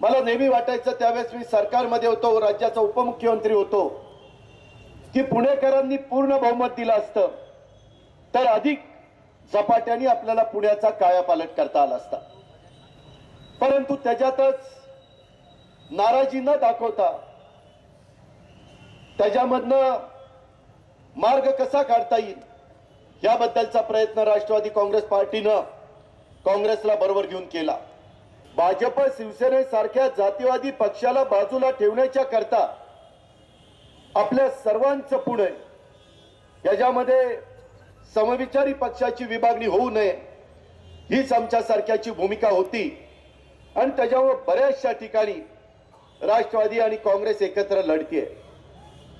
मला नेहमी वाटायचं त्यावेळेस मी सरकारमध्ये होतो राज्याचा उपमुख्यमंत्री होतो. की पुणेकरांनी पूर्ण बहुमत दिलं असतं तर अधिक झपाट्याने आपल्याला पुण्याचा कायापालट करता आला असता. परंतु त्याच्यातच नाराजी न दाखवता त्याच्यामधनं मार्ग कसा काढता येईल याबद्दलचा प्रयत्न राष्ट्रवादी काँग्रेस पार्टीनं काँग्रेसला बरोबर घेऊन केला. भाजप शिवसेनेसारख्या जातीवादी पक्षाला बाजूला ठेवण्याच्या करता आपल्या सर्वांचं पुणे याच्यामध्ये समविचारी पक्षाची विभागणी होऊ नये हीच आमच्यासारख्याची भूमिका होती. आणि त्याच्यामुळे बऱ्याचशा ठिकाणी राष्ट्रवादी आणि काँग्रेस एकत्र लढतीये.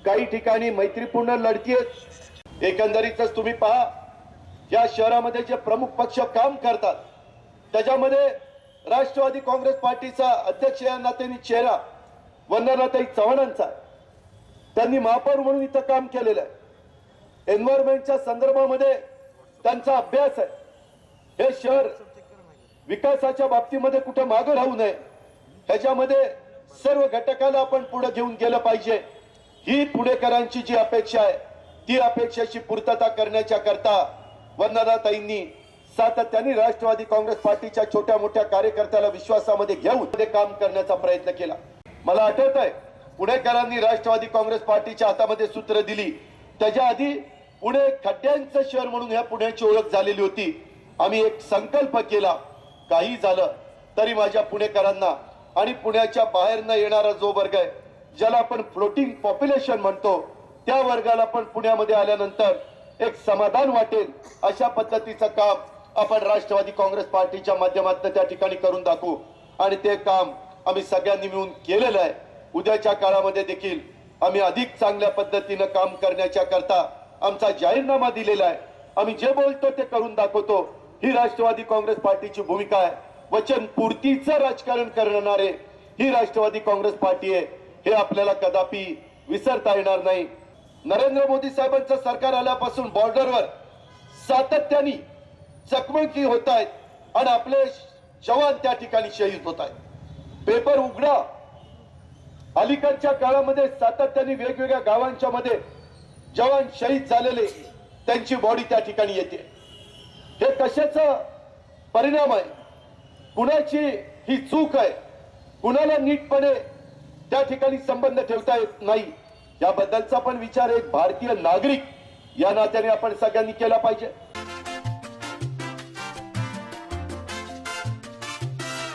काही ठिकाणी मैत्रीपूर्ण लढतीये. एकंदरीतच तुम्ही पहा या शहरामध्ये जे प्रमुख पक्ष काम करतात त्याच्यामध्ये राष्ट्रवादी काँग्रेस पार्टीचा अध्यक्ष या नात्याने चेहरा वंदनाताई चव्हाणांचा त्यांनी महापौर म्हणून इथं काम केलेलं आहे. एन्व्हायरमेंटच्या संदर्भामध्ये त्यांचा अभ्यास आहे. हे शहर विकासाच्या बाबतीमध्ये कुठे मागं राहू नये ह्याच्यामध्ये सर्व घटकाला आपण पुढे घेऊन गेलं पाहिजे. ही पुणेकरांची जी अपेक्षा आहे ती अपेक्षाची पूर्तता करण्याच्या करता वंदनाताईंनी सातत्याने राष्ट्रवादी काँग्रेस पार्टीच्या छोट्या मोठ्या कार्यकर्त्याला विश्वासामध्ये घेऊन ते काम करण्याचा प्रयत्न केला. मला आठवत आहे पुणेकरांनी राष्ट्रवादी काँग्रेस पार्टीच्या हातामध्ये सूत्र दिली. त्याच्या आधी पुणे खड्ड्यांचं शहर म्हणून ह्या पुण्याची ओळख झालेली होती. आम्ही एक संकल्प केला काही झालं तरी माझ्या पुणेकरांना आणि पुण्याच्या बाहेर न येणारा जो वर्ग आहे ज्याला आपण फ्लोटिंग पॉप्युलेशन म्हणतो त्या वर्गाला पण पुण्यामध्ये आल्यानंतर एक समाधान वाटेल अशा पद्धतीचं काम आपण राष्ट्रवादी काँग्रेस पार्टीच्या माध्यमातून त्या ठिकाणी करून दाखवू. आणि ते काम आम्ही सगळ्यांनी मिळून केलेलं आहे. उद्याच्या काळामध्ये देखील आम्ही अधिक चांगल्या पद्धतीनं काम करण्याच्या करता आमचा जाहीरनामा दिलेला आहे. आम्ही जे बोलतो ते करून दाखवतो. ही राष्ट्रवादी काँग्रेस पार्टीची भूमिका आहे. वचन पूर्तीचं राजकारण करणारे ही राष्ट्रवादी काँग्रेस पार्टी आहे. हे आपल्याला कदापि विसरता येणार नाही. नरेंद्र मोदी साहेबांचं सरकार आल्यापासून बॉर्डरवर सातत्याने चकमकी होत आहेत आणि आपले जवान त्या ठिकाणी शहीद होत आहेत. पेपर उघडा. अलीकडच्या काळामध्ये सातत्याने वेगवेगळ्या गावांच्या मध्ये जवान शहीद झालेले त्यांची बॉडी त्या ठिकाणी येते. हे कशाचा परिणाम आहे? कुणाची ही चूक आहे? कुणाला नीटपणे त्या ठिकाणी संबंध ठेवता येत नाही? याबद्दलचा पण विचार एक भारतीय नागरिक या नात्याने आपण सगळ्यांनी केला पाहिजे.